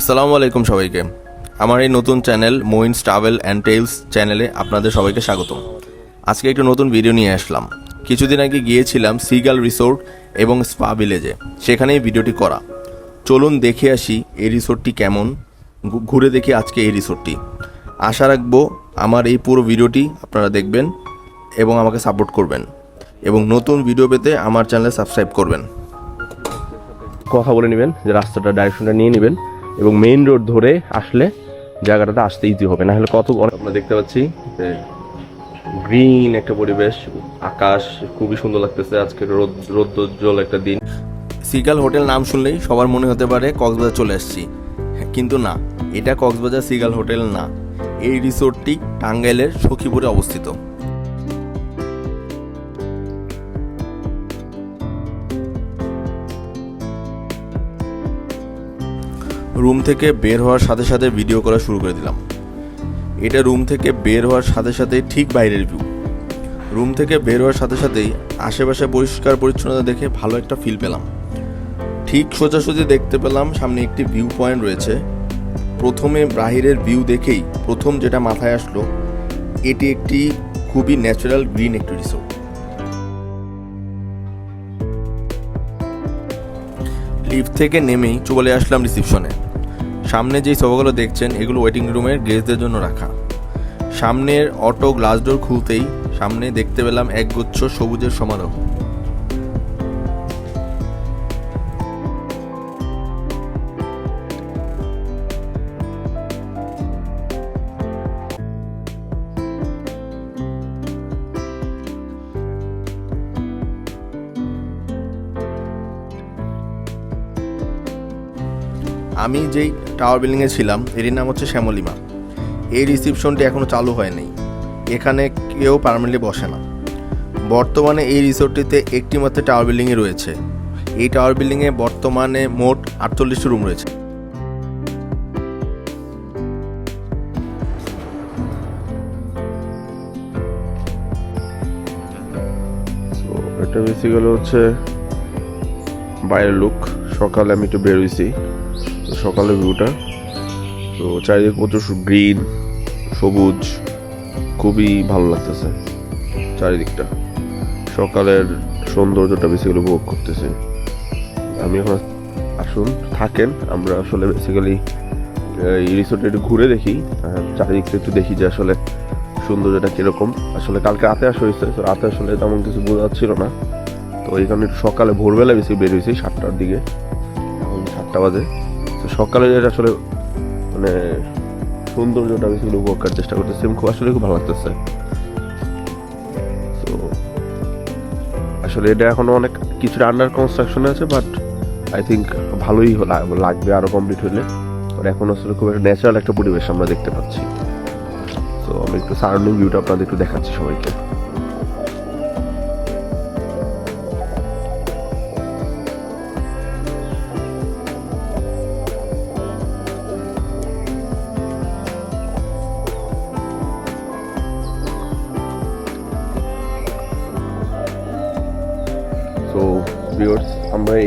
আসসালামু আলাইকুম সবাইকে। আমার এই নতুন channel Moin's travel and tales চ্যানেলে আপনাদের সবাইকে স্বাগত আজকে একটু নতুন ভিডিও নিয়ে আসলাম। কিছুদিন আগে গিয়েছিলাম সিগাল রিসোর্ট এবং স্পা ভিলেজে সেখানেই ভিডিওটি করা। চলুন দেখে আসি এই রিসোর্টটি কেমন। ঘুরে দেখি আজকে এই রিসোর্টটি আশা রাখব আমার এই পুরো ভিডিওটি আপনারা দেখবেন এবং আমাকে সাপোর্ট করবেন। এবং নতুন ভিডিও পেতে আমার চ্যানেলে সাবস্ক্রাইব করবেন। কথা বলে নেবেন যে রাস্তাটা ডাইরেকশনটা নিয়ে নেবেন। এবং মেইন রোড ধরে আসলে জায়গাটাতে আসতে ইজি হবে। না হলে কত আমরা দেখতে পাচ্ছি যে গ্রিন একটা পরিবেশ, আকাশ, খুবই সুন্দর লাগতেছে আজকে রোদ রোদ্দোজ্জ্বল একটা দিন। সিগাল হোটেল নাম শুনলেই সবার মনে হতে পারে কক্সবাজার চলে আসছি কিন্তু না, এটা কক্সবাজার সিগাল হোটেল না। এই রিসোর্টটি টাঙ্গাইলের সখীপুরে অবস্থিত। রুম থেকে বের হওয়ার সাথে সাথে ভিডিও করা শুরু করে দিলাম। এটা রুম থেকে বের হওয়ার সাথে সাথে ঠিক বাইরের ভিউ রুম থেকে বের হওয়ার সাথে সাথেই আশেপাশে পরিষ্কার পরিচ্ছন্নতা দেখে ভালো একটা ফিল পেলাম। ঠিক সোজাসুজি দেখতে পেলাম, সামনে একটি ভিউ পয়েন্ট রয়েছে। প্রথমে বাহিরের ভিউ দেখেই প্রথম যেটা মাথায় আসলো, এটি একটি খুবই ন্যাচারাল গ্রিন একটি রিসোর্ট লিফট থেকে নেমেই চলে আসলাম রিসিপশনে সামনে যেই সোফাগুলো দেখছেন, এগুলো ওয়েটিং রুমের গেস্টদের জন্য রাখা। সামনের অটো গ্লাস ডোর খুলতেই সামনে দেখতে পেলাম একগুচ্ছ সবুজের সমারোহ। আমি যেই টাওয়ার বিল্ডিংয়ে ছিলাম এটির নাম হচ্ছে শ্যামলিমা। এই রিসিপশনটি এখনও চালু হয়নি এখানে কেউ পার্মানেন্টলি বসে না। বর্তমানে এই রিসোর্টটিতে একটি মাত্র টাওয়ার বিল্ডিংই রয়েছে। এই টাওয়ার বিল্ডিংয়ে বর্তমানে মোট আটচল্লিশটি রুম রয়েছে। এটা বেসিক্যালি হচ্ছে বাইরের লুক সকালে আমি একটু বেরোইছি তো সকালের ভিউটা তো চারিদিকে প্রচুর গ্রিন সবুজ, খুবই ভালো লাগতেছে চারিদিকটা। সকালের সৌন্দর্যটা বেসিক্যালি উপভোগ করতেছি। আমি এখন আসুন, থাকেন, আমরা আসলে বেসিক্যালি এই রিসোর্টে একটু ঘুরে দেখি চারিদিকটা একটু দেখি যে আসলে সৌন্দর্যটা কীরকম। আসলে কালকে রাতে আসা হয়েছে, তো রাতে আসলে তেমন কিছু বোঝা যাচ্ছিল না। তো এই কারণে সকালে ভোরবেলা বেশি বের হয়েছি, সাতটার দিকে। সাতটা বাজে। সকালে যেটা আসলে মানে সৌন্দর্যটা বেশি উপভোগ করার চেষ্টা করতেছি খুব আসলে খুব ভালো লাগতেছে। তো আসলে এটা এখনও অনেক কিছুটা আন্ডার কনস্ট্রাকশনে আছে বাট আই থিঙ্ক ভালোই লাগবে আরও কমপ্লিট হলে। এখন আসলে খুব একটা ন্যাচারাল একটা পরিবেশ আমরা দেখতে পাচ্ছি। তো আমি একটু সারাউন্ডিং ভিউটা আপনাদের একটু দেখাচ্ছি সবাইকে।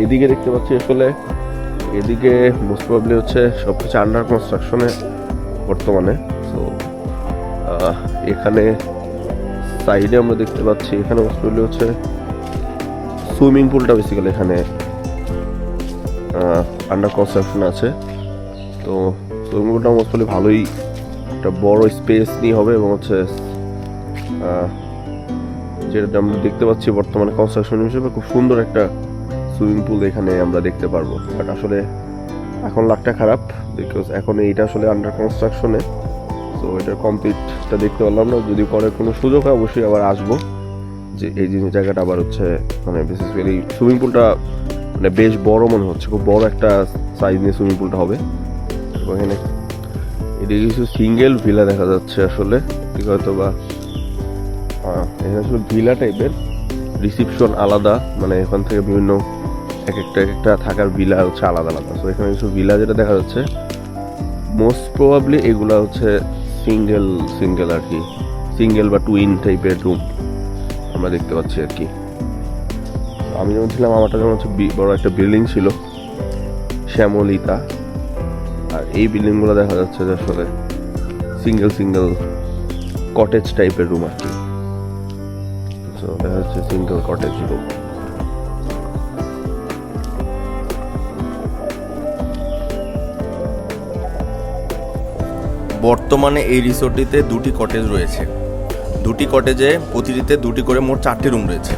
এদিকে দেখতে পাচ্ছি আসলে এদিকে মোস্ট প্রবলি হচ্ছে সব কিছু আন্ডার কনস্ট্রাকশনে বর্তমানে। তো এখানে সাইডে আমরা দেখতে পাচ্ছি, এখানে মোস্ট প্রবলি হচ্ছে সুইমিং পুলটা বেসিক্যালি এখানে আন্ডার কনস্ট্রাকশন আছে। তো সুইমিং পুলটা মোস্ট প্রবলি ভালোই একটা বড় স্পেস নিয়ে হবে এবং হচ্ছে যেটা আমরা দেখতে পাচ্ছি বর্তমানে কনস্ট্রাকশন হিসেবে, খুব সুন্দর একটা সুইমিং পুল এখানে আমরা দেখতে পারব। বাট আসলে এখন লাকটা খারাপ বিকজ এখন এইটা আসলে আন্ডার কনস্ট্রাকশনে তো এটার কমপ্লিটটা দেখতে পারলাম না। যদি পরে কোনো সুযোগ হয়, অবশ্যই আবার আসব। যে এই জিনিস জায়গাটা আবার হচ্ছে মানে এই সুইমিং পুলটা মানে বেশ বড় মনে হচ্ছে। খুব বড় একটা সাইজ নিয়ে সুইমিং পুলটা হবে। এবং এখানে এদিকে কিছু সিঙ্গেল ভিলা দেখা যাচ্ছে আসলে। ঠিক হয়তো বা এখানে আসলে ভিলা টাইপের রিসিপশন আলাদা। মানে এখান থেকে বিভিন্ন এক একটা এক একটা থাকার ভিলা হচ্ছে আলাদা আলাদা। তো এখানে কিছু ভিলা যেটা দেখা যাচ্ছে মোস্ট প্রবাবলি এগুলা হচ্ছে সিঙ্গেল সিঙ্গেল আর কি। সিঙ্গেল বা টুইন টাইপের রুম আমরা দেখতে পাচ্ছি আর কি। আমি যেমন ছিলাম, আমারটা যেমন হচ্ছে বড় একটা বিল্ডিং ছিল, শ্যামলিতা। আর এই বিল্ডিংগুলো দেখা যাচ্ছে যে আসলে সিঙ্গেল সিঙ্গেল কটেজ টাইপের রুম আর কি। দেখা যাচ্ছে সিঙ্গেল কটেজ রুম বর্তমানে এই রিসোর্টটিতে দুটি কটেজ রয়েছে। দুটি কটেজে প্রতিটিতে দুটি করে মোট চারটি রুম রয়েছে।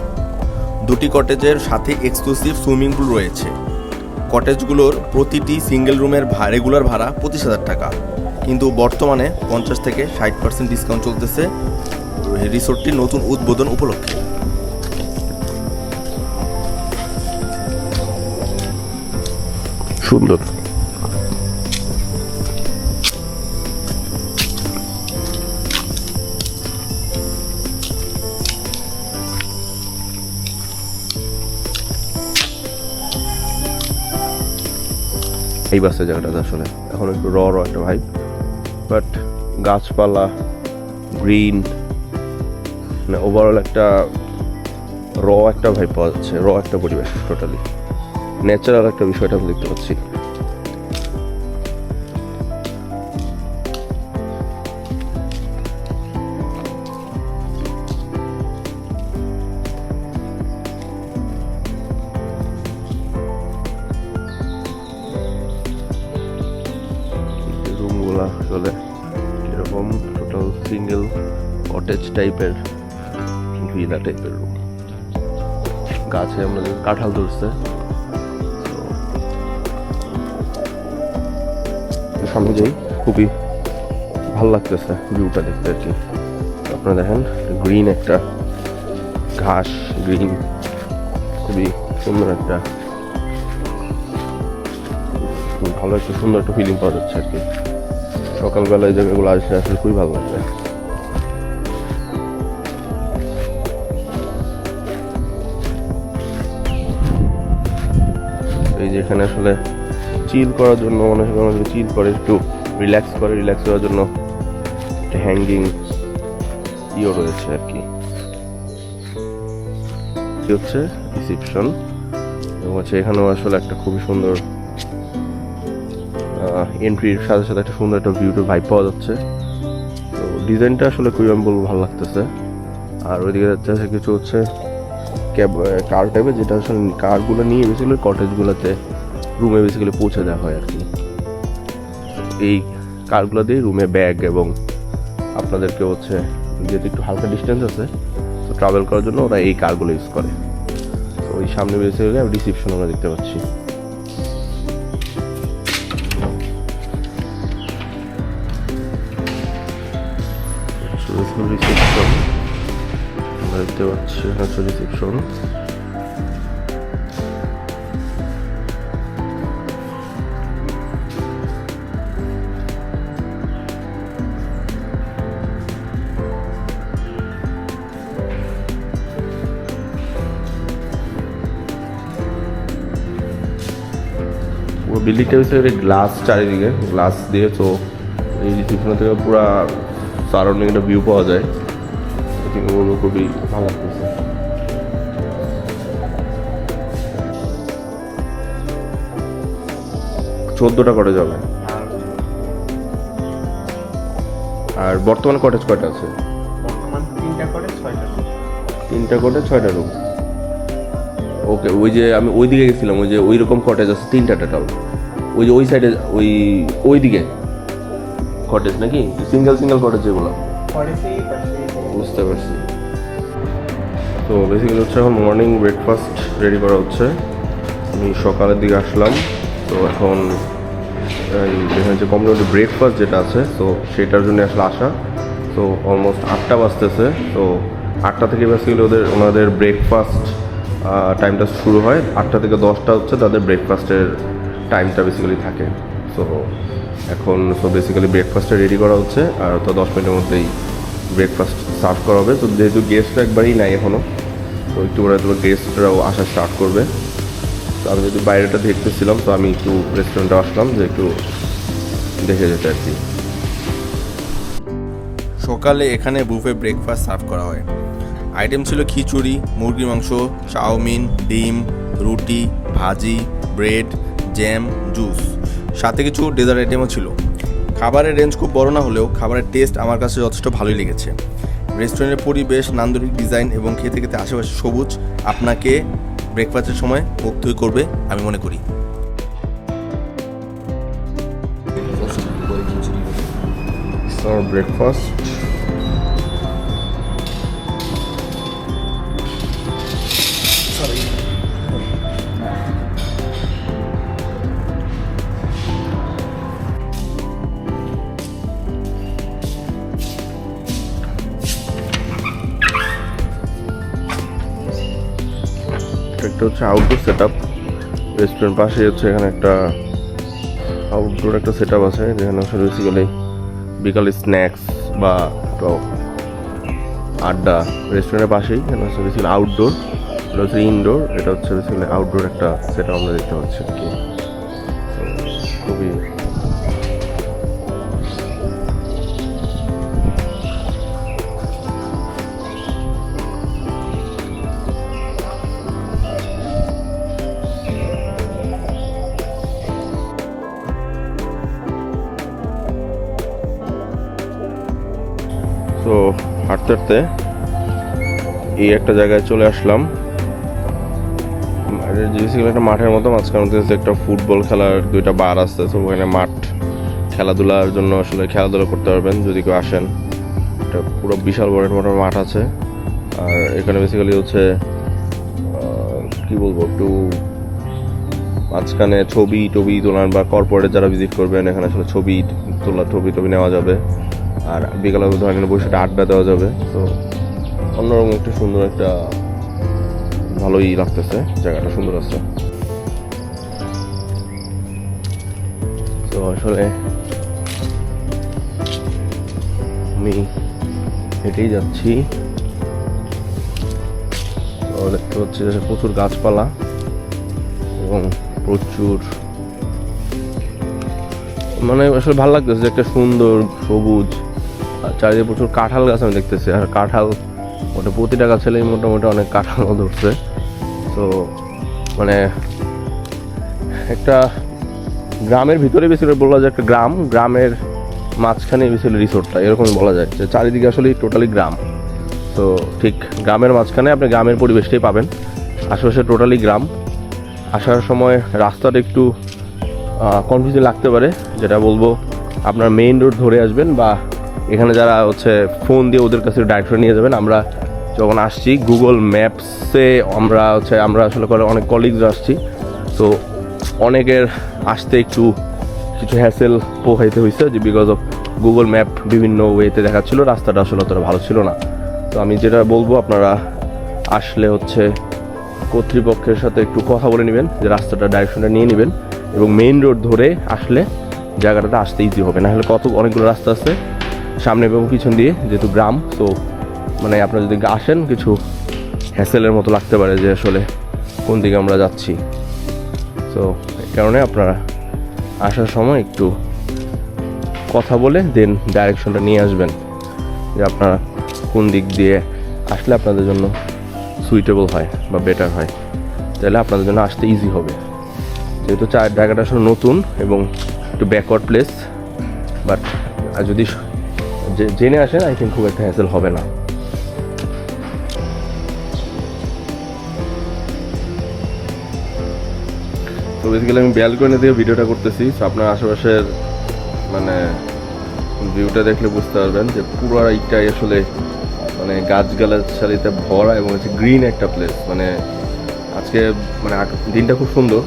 দুটি কটেজের সাথে এক্সক্লুসিভ সুইমিং পুল রয়েছে। কটেজগুলোর প্রতিটি সিঙ্গেল রুমের ভা রেগুলার ভাড়া পঁচিশ হাজার টাকা। কিন্তু বর্তমানে পঞ্চাশ থেকে ষাট পার্সেন্ট ডিসকাউন্ট চলতেছে রিসোর্টটির নতুন উদ্বোধন উপলক্ষে। সুন্দর। এই আছে জায়গাটা আসলে এখন একটু র র একটা ভাইব বাট গাছপালা গ্রিন মানে ওভারঅল একটা র একটা ভাইব পাওয়া যাচ্ছে র একটা পরিবেশ টোটালি ন্যাচারাল একটা বিষয়টা আমি দেখতে পাচ্ছি। কটেজ টাইপের ভিলা টাইপের রুম গাছে আমাদের কাঁঠাল ধরছে সামনে খুবই ভালো লাগতেছে ভিউটা দেখতে আর কি। আপনারা দেখেন গ্রিন একটা ঘাস গ্রিন খুবই সুন্দর একটা ভালো একটা সুন্দর একটা ফিলিং পাওয়া যাচ্ছে আর কি। সকালবেলা এই জায়গাগুলো আসলে আসলে খুবই ভালো লাগবে এখানে আসলে চিল করার জন্য অনেক সময় চিল করে, একটু রিল্যাক্স করে রিল্যাক্স করার জন্য একটা হ্যাঙ্গিং ইও রয়েছে আর কি। হচ্ছে রিসিপশন এবং হচ্ছে এখানেও আসলে একটা খুবই সুন্দর এন্ট্রির সাথে সাথে একটা সুন্দর একটা ভিউটা ভাইব পাওয়া যাচ্ছে। তো ডিজাইনটা আসলে খুবই আমি বলব ভালো লাগতেছে। আর ওইদিকে যাচ্ছে কিছু হচ্ছে ক্যাব কার টাইপের যেটা আসলে কারগুলো নিয়ে বেসিক্যালি কটেজগুলোতে রুমে বেসিক্যালি পৌঁছে দেওয়া হয় আর কি। এই কারগুলো দিয়ে রুমে ব্যাগ এবং আপনাদেরকে হচ্ছে, যেহেতু একটু হালকা ডিস্টেন্স আছে, তো ট্রাভেল করার জন্য ওরা এই কারগুলো ইউজ করে। তো ওই সামনে বেসিক্যালি রিসিপশন আমরা দেখতে পাচ্ছি। রিসিপশন দেখতে পাচ্ছি এটা হচ্ছে পুরো বিল্ডিংটা হচ্ছে গ্লাস চারিদিকে গ্লাস দিয়ে তো এই রিসিপশন থেকে পুরো সারাউন্ডিং একটা ভিউ পাওয়া যায়। Think বলব খুবই ভালো লাগতেছে। চোদ্দোটা কটেজ হবে। আর বর্তমানে কটেজ কয়টা আছে? তিনটা করে ছয়টা তিনটা কটেজ ছয়টা রুম ওকে ওই যে আমি ওই দিকে গেছিলাম ওই যে ওই রকম কটেজ আছে তিনটা টোটাল ওই যে ওই সাইডে ওই ওই দিকে কটেজ নাকি সিঙ্গেল সিঙ্গেল কটেজ যেগুলো পাশে বুঝতে পারছি। তো বেসিক্যালি হচ্ছে এখন মর্নিং ব্রেকফাস্ট রেডি করা হচ্ছে। আমি সকালের দিকে আসলাম। তো এখন যেখানে যে কমিউনিটি ব্রেকফাস্ট যেটা আছে, তো সেটার জন্য আসলে আসা। তো অলমোস্ট আটটা বাজতেছে। তো আটটা থেকে বেসিক্যালি ওদের, ওনাদের ব্রেকফাস্ট টাইমটা শুরু হয়। আটটা থেকে দশটা হচ্ছে তাদের ব্রেকফাস্টের টাইমটা বেসিক্যালি থাকে। তো এখন সো বেসিক্যালি ব্রেকফাস্টটা রেডি করা হচ্ছে। আর তো দশ মিনিটের মধ্যেই ব্রেকফাস্ট সার্ভ করা হবে। তো যেহেতু গেস্ট একবারই নাই এখনও তো একটু পরে তোমার গেস্টরাও আসা স্টার্ট করবে। তো আমি যদি বাইরেটা দেখতেছিলাম, তো আমি একটু রেস্টুরেন্টে আসলাম যে একটু দেখে যেতে আর কি। সকালে এখানে বুফে ব্রেকফাস্ট সার্ভ করা হয়। আইটেম ছিল খিচুড়ি মুরগির মাংস, চাউমিন, ডিম, রুটি, ভাজি ব্রেড জ্যাম জুস সাথে কিছু ডেজার্ট আইটেমও ছিল। খাবারের রেঞ্জ খুব বড় না হলেও খাবারের টেস্ট আমার কাছে যথেষ্ট ভালোই লেগেছে রেস্টুরেন্টের পরিবেশ নান্দনিক ডিজাইন এবং খেতে খেতে আশেপাশে সবুজ আপনাকে ব্রেকফাস্টের সময় মুগ্ধই করবে, আমি মনে করি ব্রেকফাস্ট. একটা হচ্ছে আউটডোর সেট আপ রেস্টুরেন্ট পাশে হচ্ছে এখানে একটা আউটডোর একটা সেট আপ আছে, যেখানে আসলে বেসিক্যালি বিকালে স্ন্যাক্স বা আড্ডা রেস্টুরেন্টের পাশেই এখানে হচ্ছে বেসিক্যালি আউটডোর এটা হচ্ছে ইনডোর এটা হচ্ছে বেসিক্যালি আউটডোর একটা সেট আপ আমরা দেখতে পাচ্ছি আর কি। খুবই হাঁটতে এই একটা জায়গায় চলে আসলাম। একটা মাঠের মতো, মাঝখানে একটা ফুটবল খেলার দুইটা বার আসতে তো ওখানে মাঠ খেলাধুলার জন্য আসলে খেলাধুলা করতে পারবেন যদি কেউ আসেন। এটা পুরো বিশাল বড় একটা মাঠ আছে। আর এখানে বেসিক্যালি হচ্ছে কি বলব, একটু মাঝখানে ছবি টবি তোলার বা কর্পোরেট যারা ভিজিট করবেন, এখানে আসলে ছবি তোলা ছবি টবি নেওয়া যাবে। আর বিকালে ধরেন একটা আড্ডা দেওয়া যাবে। তো অন্যরকম একটা সুন্দর একটা ভালোই লাগতেছে, জায়গাটা সুন্দর আছে। তো আসলে আমি হেঁটেই যাচ্ছি। দেখতে পাচ্ছি যে প্রচুর গাছপালা এবং প্রচুর মানে আসলে ভালো লাগতেছে যে একটা সুন্দর সবুজ চারিদিকে প্রচুর কাঁঠাল গাছ আমি দেখতেছি, আর কাঁঠাল, ওটা প্রতিটা গাছেলেই মোটামুটি অনেক কাঁঠাল ধরছে। তো মানে একটা গ্রামের ভিতরে বেশি করে বলা যায় একটা গ্রাম, গ্রামের মাঝখানে বেশি রিসোর্টটা, এরকমই বলা যায়। যে চারিদিকে আসলে টোটালি গ্রাম। তো, ঠিক গ্রামের মাঝখানে আপনি গ্রামের পরিবেশটাই পাবেন। আশেপাশে টোটালি গ্রাম। আসার সময় রাস্তাটা একটু কনফিউজিং লাগতে পারে, যেটা বলব, আপনার মেইন রোড ধরে আসবেন বা এখানে যারা হচ্ছে ফোন দিয়ে ওদের কাছে ডাইরেকশন নিয়ে যাবেন, আমরা যখন আসছি গুগল ম্যাপসে আমরা হচ্ছে, আমরা আসলে করে অনেক কলিগস আসছি। তো অনেকের আসতে একটু কিছু হ্যাসেল পোহাইতে হয়েছে যে বিকজ অফ গুগল ম্যাপ বিভিন্ন ওয়েতে দেখাচ্ছিল, রাস্তাটা আসলে অতটা ভালো ছিল না। তো আমি যেটা বলব, আপনারা আসলে হচ্ছে কর্তৃপক্ষের সাথে একটু কথা বলে নেবেন, যে রাস্তাটা ডাইরেকশনটা নিয়ে নেবেন এবং মেইন রোড ধরে আসলে জায়গাটাতে আসতে ইজি হবে। না হলে কত, অনেকগুলো রাস্তা আছে সামনে এবং পিছন দিয়ে, যেহেতু গ্রাম, তো মানে আপনারা যদি আসেন, কিছু হ্যাসেলের মতো লাগতে পারে যে আসলে কোন দিকে আমরা যাচ্ছি। তো এই কারণে আপনারা আসার সময় একটু কথা বলে দেন ডাইরেকশনটা নিয়ে আসবেন, যে আপনারা কোন দিক দিয়ে আসলে আপনাদের জন্য সুইটেবল হয় বা বেটার হয়। তাহলে আপনাদের জন্য আসতে ইজি হবে। যেহেতু চা জায়গাটা আসলে নতুন এবং একটু ব্যাকওয়ার্ড প্লেস বাট যদি জেনে আসেন আই থিঙ্ক খুব একটা হ্যাসেল হবে না। তো বেসিক্যালি আমি ব্যালকনি দিয়ে ভিডিওটা করতেছি। তো আপনার আশেপাশের মানে ভিউটা দেখলে বুঝতে পারবেন যে পুরো এইটাই আসলে মানে গাছগাছালিতে ভরা এবং হচ্ছে গ্রিন একটা প্লেস মানে আজকে মানে দিনটা খুব সুন্দর।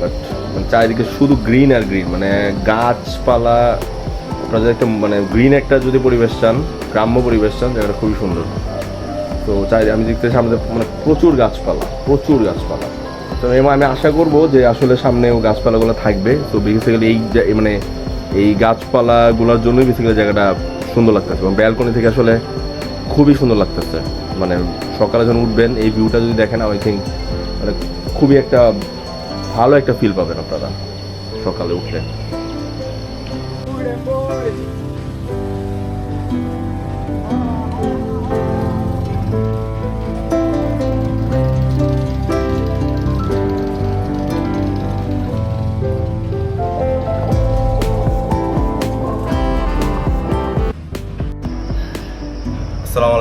বাট মানে চারিদিকে শুধু গ্রিন আর গ্রিন মানে গাছপালা আপনারা একটা মানে গ্রিন একটা যদি পরিবেশ চান, গ্রাম্য পরিবেশ চান, জায়গাটা খুবই সুন্দর। তো চাই আমি দেখতে সামনে মানে প্রচুর গাছপালা প্রচুর গাছপালা। তো এবং আমি আশা করব যে আসলে সামনেও গাছপালাগুলো থাকবে। তো বেসিক্যালি এই মানে এই গাছপালাগুলোর জন্যই বেসিক্যালি জায়গাটা সুন্দর লাগতেছে। এবং ব্যালকনি থেকে আসলে খুবই সুন্দর লাগতেছে। মানে সকালে যখন উঠবেন, এই ভিউটা যদি দেখেন আই থিঙ্ক মানে খুবই একটা ভালো একটা ফিল পাবেন আপনারা সকালে উঠলে।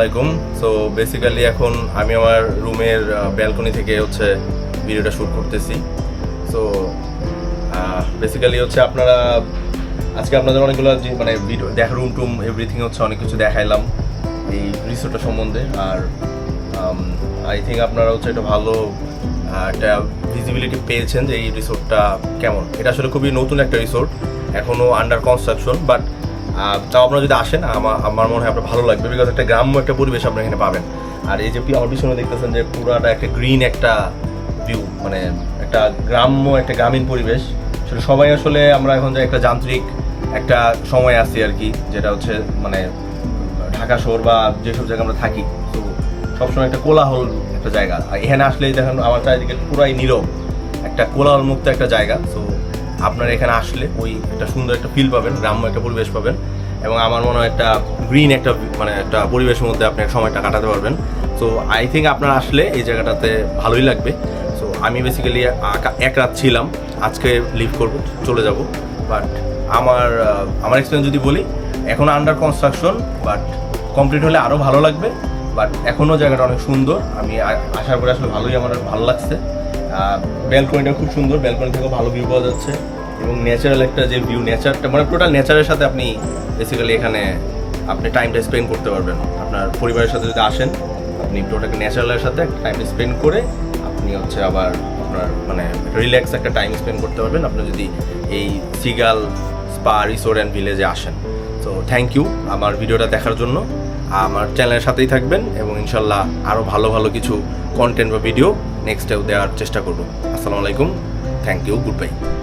আলাইকুম। সো বেসিক্যালি এখন আমি আমার রুমের ব্যালকনি থেকে হচ্ছে ভিডিওটা শ্যুট করতেছি। সো বেসিক্যালি হচ্ছে আপনারা, আজকে আপনাদের অনেকগুলো মানে ভিডিও দেখা রুম টুম এভরিথিং হচ্ছে অনেক কিছু দেখাইলাম এই রিসোর্টটা সম্বন্ধে। আর আই থিঙ্ক আপনারা হচ্ছে একটা ভালো একটা ভিজিবিলিটি পেয়েছেন যে এই রিসোর্টটা কেমন। এটা আসলে খুবই নতুন একটা রিসোর্ট এখনও আন্ডার কনস্ট্রাকশন বাট তাও আপনারা যদি আসেন আমার আমার মনে হয় আপনার ভালো লাগবে বিকজ একটা গ্রাম্য একটা পরিবেশ আপনারা এখানে পাবেন। আর এই যে আমার পিছনে দেখতেছেন যে পুরাটা একটা গ্রিন একটা ভিউ মানে একটা গ্রাম্য, একটা গ্রামীণ পরিবেশ। আসলে সবাই আসলে আমরা এখন যে একটা যান্ত্রিক একটা সময় আছি আর কি, যেটা হচ্ছে মানে ঢাকা শহর বা যেসব জায়গায় আমরা থাকি, তো সবসময় একটা কোলাহল একটা জায়গা। আর এখানে আসলেই দেখেন, আমার চারিদিকে পুরাই নীরব, একটা কোলাহল মুক্ত একটা জায়গা, তো আপনারা এখানে আসলে ওই একটা সুন্দর একটা ফিল পাবেন, গ্রাম্য একটা পরিবেশ পাবেন এবং আমার মনে হয় একটা গ্রিন একটা মানে একটা পরিবেশের মধ্যে আপনি সময়টা কাটাতে পারবেন। সো আই থিঙ্ক আপনারা আসলে এই জায়গাটাতে ভালোই লাগবে। সো আমি বেসিক্যালি এক রাত ছিলাম, আজকে লিভ করব, চলে যাব। বাট আমার আমার এক্সপিরিয়েন্স যদি বলি, এখন আন্ডার কনস্ট্রাকশন বাট কমপ্লিট হলে আরও ভালো লাগবে। বাট এখনও জায়গাটা অনেক সুন্দর। আমি আ- আসার পরে আসলে ভালোই আমার, ভালো লাগছে। ব্যালকনিটা খুব সুন্দর। ব্যালকনি থেকেও ভালো ভিউ পাওয়া যাচ্ছে। এবং ন্যাচারাল একটা যে ভিউ নেচারটা মানে টোটাল নেচারের সাথে আপনি বেসিক্যালি এখানে আপনি টাইমটা স্পেন্ড করতে পারবেন। আপনার পরিবারের সাথে যদি আসেন, আপনি টোটাল ন্যাচারালের সাথে একটা টাইম স্পেন্ড করে আপনি হচ্ছে আবার আপনার মানে রিল্যাক্স একটা টাইম স্পেন্ড করতে পারবেন। আপনি যদি এই সিগাল স্পা রিসোর্ট অ্যান্ড ভিলেজে আসেন। তো থ্যাংক ইউ আমার ভিডিওটা দেখার জন্য। আমার চ্যানেলের সাথেই থাকবেন এবং ইনশাল্লাহ আরও ভালো ভালো কিছু কন্টেন্ট বা ভিডিও নেক্সট নেক্সটেও দেওয়ার চেষ্টা করব। আসসালামু আলাইকুম থ্যাংক ইউ গুড বাই